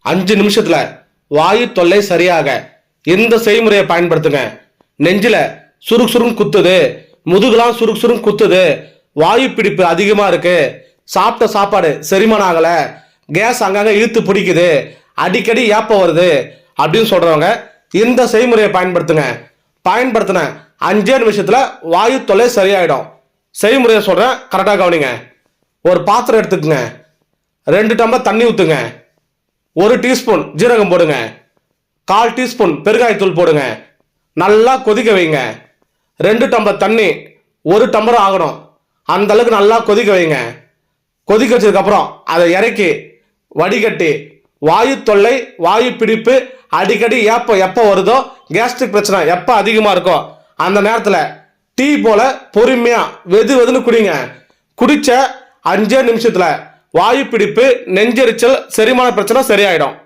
அஞ்சு நிமிஷத்துல வாயு தொல்லை சரியாக. இந்த செய்முறையை பயன்படுத்துங்க? நெஞ்சில சுருக்கு சுருன்னு குத்துது. முதுகுலாம் சுருக்கு சுருன்னு குத்துது. வாயு பிடிப்பு அதிகமா இருக்கு. சாப்பிட்ட சாப்பாடு செரிமானம் ஆகல. கேஸ் அங்கங்க இழுத்து பிடிக்குது. அடிக்கடி ஏப்பம் வருது அப்படின்னு சொல்றவங்க இந்த செய்முறையை பயன்படுத்துங்க. பயன்படுத்தின அஞ்சே நிமிஷத்துல வாயு தொல்லை சரியாயிடும். செய்முறையை சொல்றேன் கரெக்டாக கவனிங்க. ஒரு பாத்திரம் எடுத்துக்கங்க. ரெண்டு டம்ளர் தண்ணி ஊற்றுங்க ஒரு டீஸ்பூன் ஜீரகம் போடுங்க. கால் டீஸ்பூன் பெருங்காயத்தூள் போடுங்க. நல்லா கொதிக்க வைங்க. ரெண்டு டம்ளர் தண்ணி ஒரு டம்ளர் ஆகணும். அந்த அளவுக்கு நல்லா கொதிக்க வைங்க. கொதிக்க வச்சதுக்கப்புறம் அதை இறக்கி வடிகட்டி வாயு தொல்லை வாயு பிடிப்பு அடிக்கடி ஏப்போ எப்போ வருதோ கேஸ்ட்ரிக் பிரச்சனை எப்போ அதிகமாக இருக்கோ அந்த நேரத்தில் டீ போல் பொறுமையாக வெது வெதுன்னு குடிங்க. குடித்த அஞ்சே நிமிஷத்தில் வாயு பிடிப்பு நெஞ்செரிச்சல் செரிமான பிரச்சனை சரியாயிடும்.